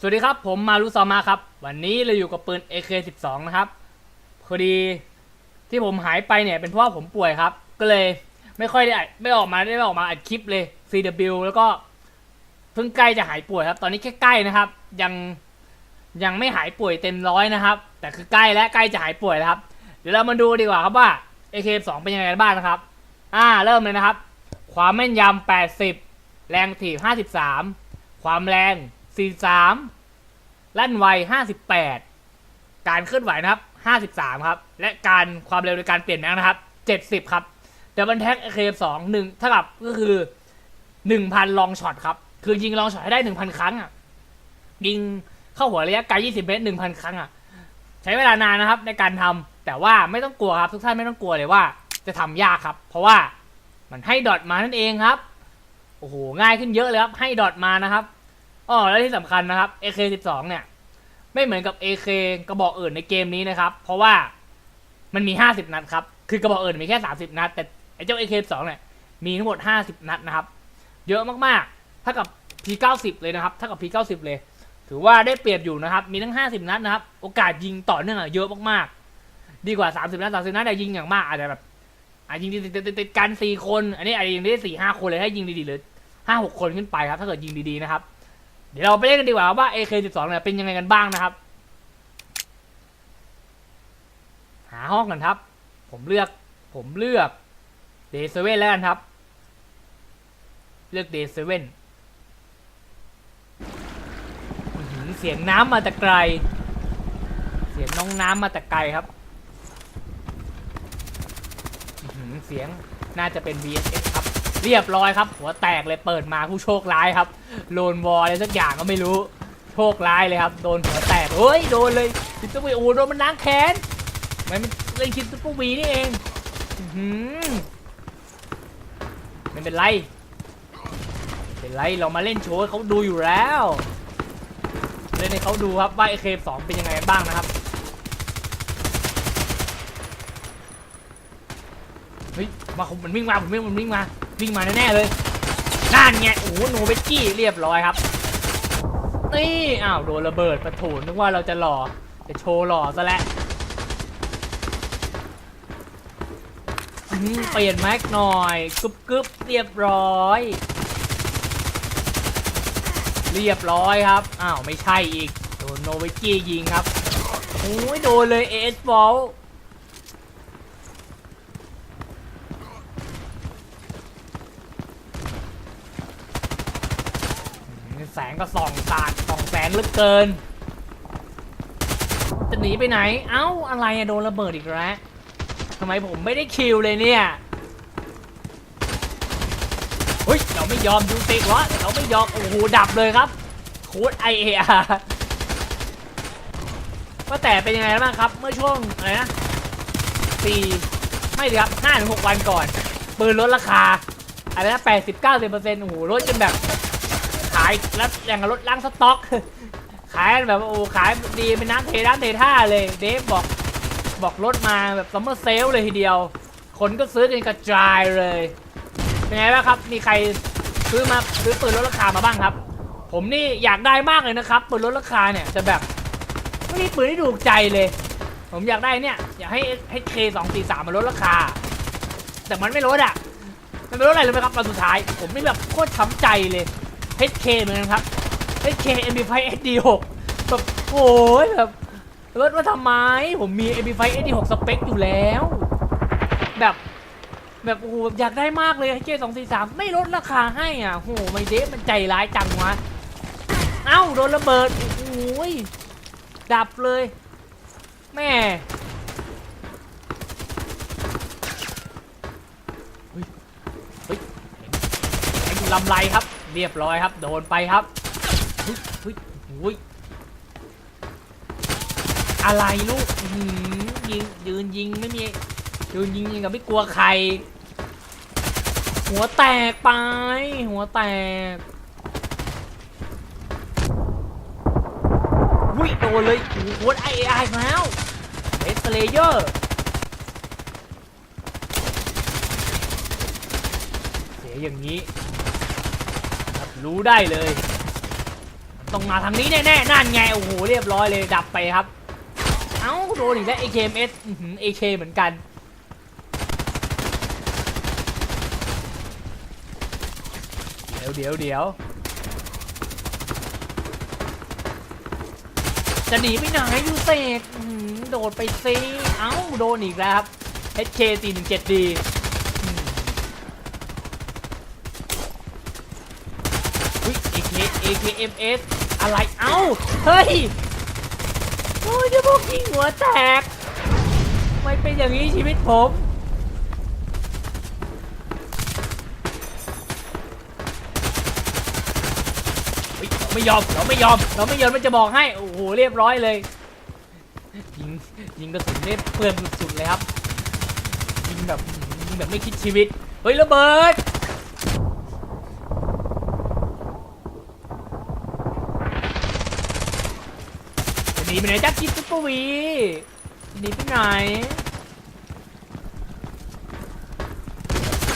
สวัสดีครับ ผมมารุซอมาครับ วันนี้เราอยู่กับปืน AK12 นะครับพอดีที่ผมหายไปเนี่ยเป็นเพราะว่าผมป่วยครับ ก็เลยไม่ค่อยได้อัดไม่ออกมาได้ไม่ออกมาอัดคลิปเลย CW แล้วก็เพิ่งใกล้จะหายป่วยครับ ตอนนี้แค่ใกล้นะครับ ยังยังไม่หายป่วยเต็มร้อยนะครับ แต่คือใกล้และใกล้จะหายป่วยแล้วครับ เดี๋ยวเรามาดูดีกว่าครับว่า AK12 เป็นยังไงบ้างนะครับ อ่าเริ่มเลยนะครับ ความแม่นยำ80 แรงถีบ53 ความแรง 43ลั่นไว58การเคลื่อนไหวนะครับ53ครับ และการความเร็วในการเปลี่ยนแปลงนะครับ70ครับดับเบิลแท็ก AK2 1เท่ากับก็คือ1,000ลองช็อตครับ คือยิงลองช็อตให้ได้1,000ครั้งอะยิงเข้าหัวระยะไกล20เมตร1,000ครั้งอะใช้เวลานานนะครับในการทำแต่ว่าไม่ต้องกลัวครับ ทุกท่านไม่ต้องกลัวเลยว่าจะทำยากครับ เพราะว่ามันให้ดอทมานั่นเองครับโอ้โหง่ายขึ้นเยอะเลยครับให้ดอทมานะครับ อ๋อแล้วที่สำคัญนะครับ AK12 เนี่ย ไม่เหมือนกับ AK กระบอกอื่นในเกมนี้นะครับ เพราะว่ามันมี 50 นัดครับ คือกระบอกอื่นมีแค่ 30 นัด แต่ไอ้เจ้า AK12 เนี่ย มีทั้งหมด 50 นัดนะครับ เยอะมากๆถ้ากับ P90 เลยนะครับถ้ากับ P90 เลย ถือว่าได้เปรียบอยู่นะครับ มีทั้ง 50 นัดนะครับ โอกาสยิงต่อเนื่องเยอะมากๆ ดีกว่า 30 นัด 30 นัดแต่ยิงอย่างมากอาจจะแบบอาจยิงติดติดติดกัน4คน อันนี้อาจจะยิงได้4 5คนเลย ถ้ายิงดีๆเลย5 6คนขึ้นไปครับ ถ้าเกิดยิงดีๆนะครับ ดี๋ยวเราไปเล่นกันดีกว่าว่า AK12 เนี่ยเป็นยังไงกันบ้างนะครับ หาห้องกันครับ ผมเลือก ผมเลือก Day 7แล้วกันครับ เลือก Day 7อื้อหือเสียงน้ำมาแต่ไกล เสียงน้องน้ำมาแต่ไกลครับ เสียงน่าจะเป็น VSS เรียบร้อยครับ หัวแตกเลยเปิดมาผู้โชคร้ายครับโลนวอลอะไรสักอย่างก็ไม่รู้โชคร้ายเลยครับโดนหัวแตกเฮ้ยโดนเลยคิดตัววีโอ้โดนมันล้างแค้นมันเล่นคิดตัววีนี่เองอื้อหือไม่เป็นไรเป็นไรเรามาเล่นโชว์ให้เขาดูอยู่แล้ว เล่นให้เขาดูครับว่าไอเคสองเป็นยังไงบ้างนะครับเฮ้ยมาผมมันวิ่งมาผมวิ่งมันวิ่งมา วิ่งมาแน่ๆเลยนั่นไงโอ้โหโนเวจกี้เรียบร้อยครับนี่อ้าวโดนระเบิดประถูนนึกว่าเราจะหล่อจะโชว์หล่อซะแล้วเปลี่ยนแม็กหน่อยกึบกึบเรียบร้อย เรียบร้อยครับอ้าวไม่ใช่อีกโดนโนเวจกี้ยิงครับโอ้ยโดนเลยเอสบอล แสง ก็ส่องสาดส่องแสงเหลือเกิน จะหนีไปไหน เอ้า อะไรอะโดนระเบิดอีกแล้วทำไมผมไม่ได้คิวเลยเนี่ยเฮ้ยเราไม่ยอมยูติวะเราไม่ยอม โอ้โห ดับเลยครับโค้ดไอเออาว่าแต่เป็นยังไงบ้างครับ เมื่อช่วงอะไรนะสี่ไม่ดีครับห้าถึงหกวันก่อน ปืนลดราคาอะไรนะแปดสิบเก้าสิบเปอร์เซ็นต์โอ้โหลดจนแบบายแล้วอย่างกับรถล้างสต็อก ขายแบบโอ้ขายดีเป็นน้ำเทน้ำเทท่าเลยเดฟบอกบอกรถมาแบบซัมเมอร์เซลเลยทีเดียว คนก็ซื้อกันกระจายเลยเป็นไงบ้างครับ มีใครซื้อมาซื้อปืนลดราคามาบ้างครับ ผมนี่อยากได้มากเลยนะครับปืนลดราคาเนี่ยแต่แบบไม่มีปืนที่ถูกใจเลย ผมอยากได้เนี่ย อยากให้ให้เคสองสี่สามมาลดราคา แต่มันไม่ลดอะมันไม่ลดอะไรเลยไหมครับตอนสุดท้าย ผมนี่แบบโคตรช้ำใจเลย HK เหมือนกันครับ HK MP5 SD6 แบบโอ้ยแบบรถมาทำไม ผมมี MP5 SD6 สเปคอยู่แล้ว แบบแบบโอ้โหอยากได้มากเลย HK 243 ไม่ลดราคาให้อะโอ้โหไม่เดฟมันใจร้ายจังวะ เอ้า โดนระเบิด โอ้ย ดับเลย แม่เฮ้ยเฮ้ยไอ้ลำไรครับ เรียบร้อยครับ โดนไปครับเฮ้ยเฮ้ยอะไรลูกหือยิงยืนยิงไม่มียืนยิงยิงกับไม่กลัวใคร หัวแตกไป หัวแตกอุ้ยโดนเลยโอ้โหไอไอแล้วเอสเลเยอร์เสียอย่างนี้ รู้ได้เลย ต้องมาทางนี้แน่ๆนั่นไงโอ้โหเรียบร้อยเลยดับไปครับ เอ้าโดนอีกแล้ว AKMS อือหือ AK เหมือนกันเดี๋ยวเดี๋ยวเดี๋ยวจะหนีไปไหนยูเซกโดดไปซิเอ้าโดนอีกแล้วครับ HK 417D มอุ้ย AK AKMS อะไรเอ้า เฮ้ย โอ้ยจะพวกยิงหัวแตก ไม่เป็นอย่างนี้ชีวิตผม ไม่ยอม เราไม่ยอม เราไม่ยอมมันจะบอกให้ โอ้โห เรียบร้อยเลย ยิง ยิงกระสุนเนี่เปลืองสุดๆเลยครับ ยิงแบบ ยิงแบบไม่คิดชีวิต เฮ้ยระเบิด นีไปไหนจ้าคิดซุปเปอร์วีหนีไปไหน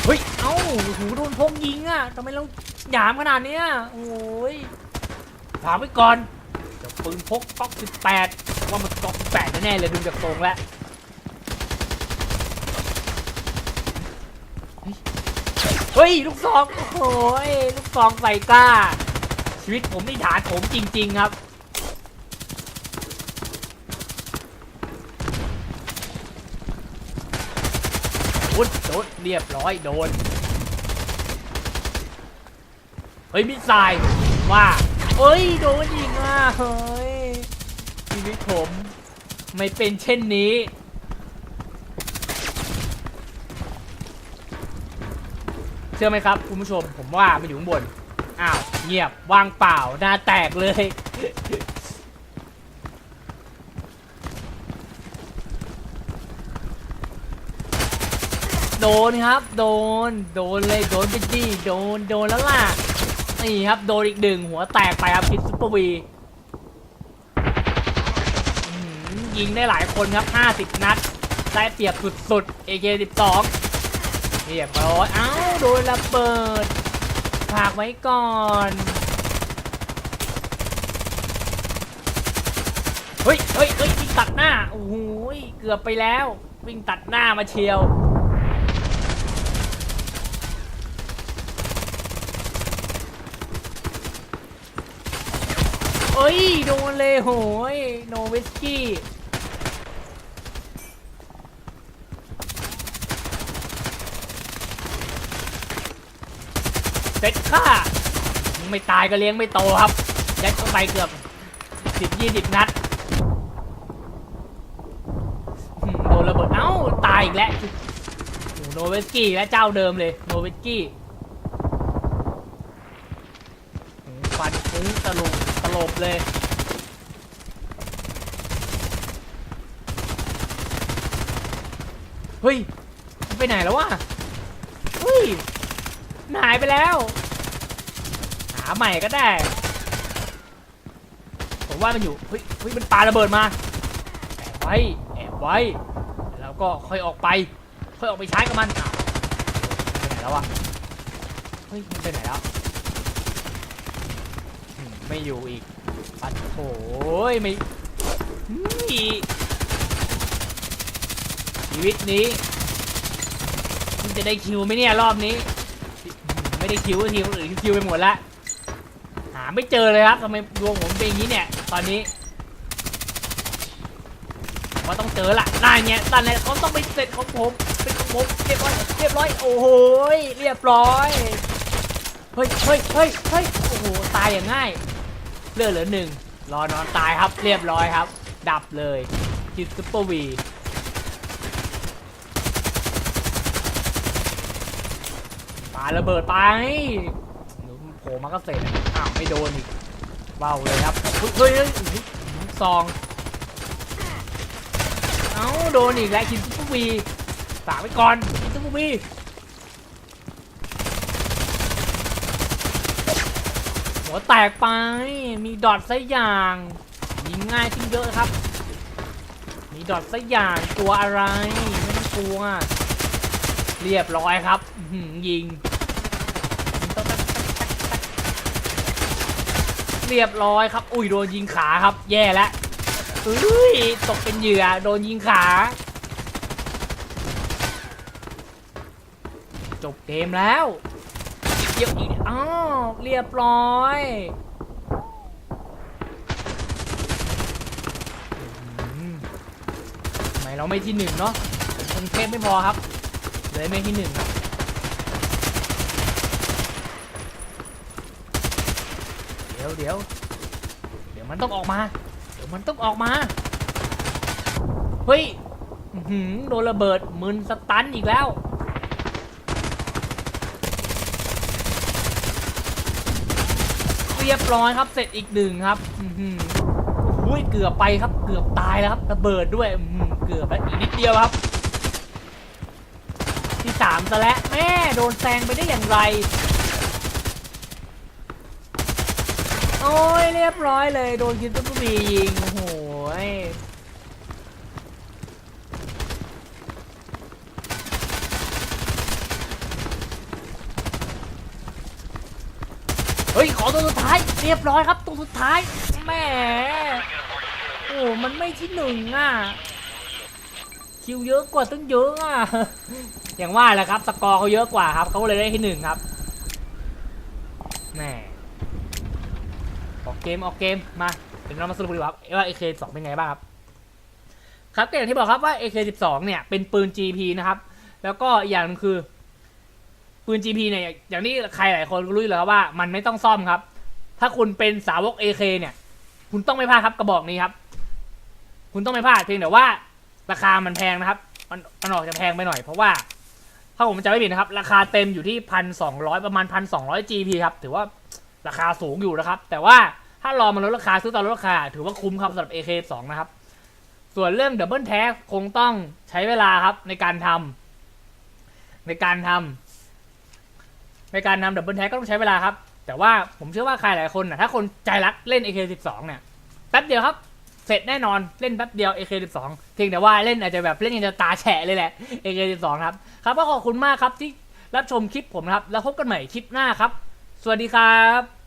เฮ้ยเอ้าโอ้โหโดนพกยิงอะทำไมเราหยามขนาดเนี้ยโอ้ยฝากไว้ก่อนเดี๋ยวปืนพกก๊อก18ว่ามันก๊อก18แน่เลยดูจากทรงแล้วเฮ้ยลูกซองโอ้ยลูกซองใส่กล้า ชีวิตผมนี่ฐานผมจริง ๆ ครับ นโดนเรียบร้อยโดน เฮ้ยมิสไซล์ว่าเฮ้ยโดนยิงอะเฮ้ยชีวิตผมไม่เป็นเช่นนี้เชื่อไหมครับคุณผู้ชมผมว่ามันอยู่ข้างบนอ้าวเงียบว่างเปล่าหน้าแตกเลย โดนครับ โดน โดนเลยโดนไปดิโดนโดนแล้วล่ะนี่ครับโดนอีกหนึ่งหัวแตกไปครับคิดซุปเปอร์วียิงได้หลายคนครับ 50 นัด ได้เปรียบสุดๆ AK12 เรียบร้อยเอ้าโดนระเบิดฝากไว้ก่อนเฮ้ยเฮ้ยเฮ้ยวิ่งตัดหน้า โอ้โหยเกือบไปแล้ว วิ่งตัดหน้ามาเชียว อ้ย โดนเลยโหยโนเวสกี้เซ็ตค่าไม่ตายก็เลี้ยงไม่โตครับยัดเข้าไปเกือบสิบยี่สิบนัดโดนระเบิดเอ้า ตายอีกแล้วโอ้โหโนเวสกี้และเจ้าเดิมเลย โนเวสกี้โอ้โหฟันฟุ้งตล บเลย เฮ้ย ไปไหนแล้ววะ เฮ้ย หายไปแล้ว หาใหม่ก็ได้ ผมว่ามันอยู่ เฮ้ย เฮ้ย มันปาระเบิดมาแอบไว้ แอบไว้ แล้วก็ค่อยออกไป ค่อยออกไปใช้กับมันไปไหนแล้ววะ เฮ้ย มันไปไหนแล้ว ไม่อยู่อีก ปัดโอ้ยไม่นี่ชีวิตนี้มันจะได้คิวไหมเนี่ยรอบนี้ ไม่ได้คิวก็คิวหรือคิวไปหมดละหาไม่เจอเลยครับทำไมดวงผมเป็นอย่างนี้เนี่ย ตอนนี้ว่าต้องเจอละนายเนี่ยตอนนี้เขาต้องไปเสร็จของผมเป็นของผมเรียบร้อยเรียบร้อยโอ้โหยเรียบร้อยเฮ้ยเฮ้ยเฮ้ยเฮ้ยโอ้โหตายอย่างง่าย เลือดเหลือหนึ่งรอนอนตายครับเรียบร้อยครับ ดับเลยจิตซุปเปอร์วีปาระเบิดไปโผล่มาก็เสร็จอ้าวไม่โดนอีกเบาเลยครับเฮ้ยซองเอ้าโดนอีกแล้วคินซุปเปอร์วีฝากไว้ก่อนคินซุปเปอร์วี หัวแตกไป มีดอทซะอย่าง ยิงง่ายขึ้นเยอะครับ มีดอทซะอย่างกลัวอะไรไม่ต้องกลัว เรียบร้อยครับยิง เรียบร้อยครับ อุ้ยโดนยิงขาครับ แย่แล้วเฮ้ยตกเป็นเหยื่อโดนยิงขา จบเกมแล้ว เดี๋ยวอีกอ้าวเรียบร้อยอืมทำไมเราไม่ที่หนึ่งเนาะคงเทพไม่พอครับ เลยไม่ที่หนึ่งครับเดี๋ยวเดี๋ยวเดี๋ยวมันต้องออกมา เดี๋ยวมันต้องออกมา เฮ้ยหือโดนระเบิดมึนสตันอีกแล้ว เรียบร้อยครับ เสร็จอีกหนึ่งครับอืมอุ้ยเกือบไปครับ เกือบตายแล้วครับระเบิดด้วยอื้อหือเกือบแล้วอีกนิดเดียวครับ ที่สามซะแล้วแม่โดนแซงไปได้อย่างไร โอ้ยเรียบร้อยเลย โดนคิดซุปเปอร์บียิงโอ้โห ฮ้ยขอตัวสุดท้าย เรียบร้อยครับตัวสุดท้ายแหมโอ้มันไม่ที่หนึ่งอะคิวเยอะกว่าตั้งเยอะอะอย่างว่าแหละครับสกอร์เขาเยอะกว่าครับเขาเลยได้ที่หนึ่งครับแหมออกเกมออกเกมมาเดี๋ยวเรามาสรุปดีกว่าครับว่า AK12 เป็นไงบ้างครับครับก็อย่างที่บอกครับว่า AK12 เนี่ยเป็นปืน GP นะครับแล้วก็อีกอย่างหนึงคือ ปืน GP เนี่ยอย่างที่ใครหลายคนรู้อยู่แล้วว่ามันไม่ต้องซ่อมครับ ถ้าคุณเป็นสาวก AK เนี่ย คุณต้องไม่พลาดครับกระบอกนี้ครับ คุณต้องไม่พลาดเพียงแต่ว่า ราคามันแพงนะครับ มันมันออกจะแพงไปหน่อยเพราะว่าถ้าผมจำไม่ผิดนะครับ ราคาเต็มอยู่ที่พันสองร้อยประมาณพันสองร้อย GP ครับ ถือว่าราคาสูงอยู่นะครับ แต่ว่าถ้ารอมาลดราคาซื้อตอนลดราคา ถือว่าคุ้มครับสำหรับ AK2 นะครับ ส่วนเรื่องดับเบิลแท็กคงต้องใช้เวลาครับในการทำในการทำ ในการนำดับเบิลแท็กก็ต้องใช้เวลาครับ แต่ว่าผมเชื่อว่าใครหลายคนนะถ้าคนใจรักเล่น AK12 เนี่ยแป๊บเดียวครับ เสร็จแน่นอนเล่นแป๊บเดียว AK12 เพียงแต่ว่าเล่นอาจจะแบบเล่นกันจะตาแฉะเลยแหละ AK12 ครับครับก็ขอบคุณมากครับที่รับชมคลิปผมนะครับ แล้วพบกันใหม่คลิปหน้าครับ สวัสดีครับ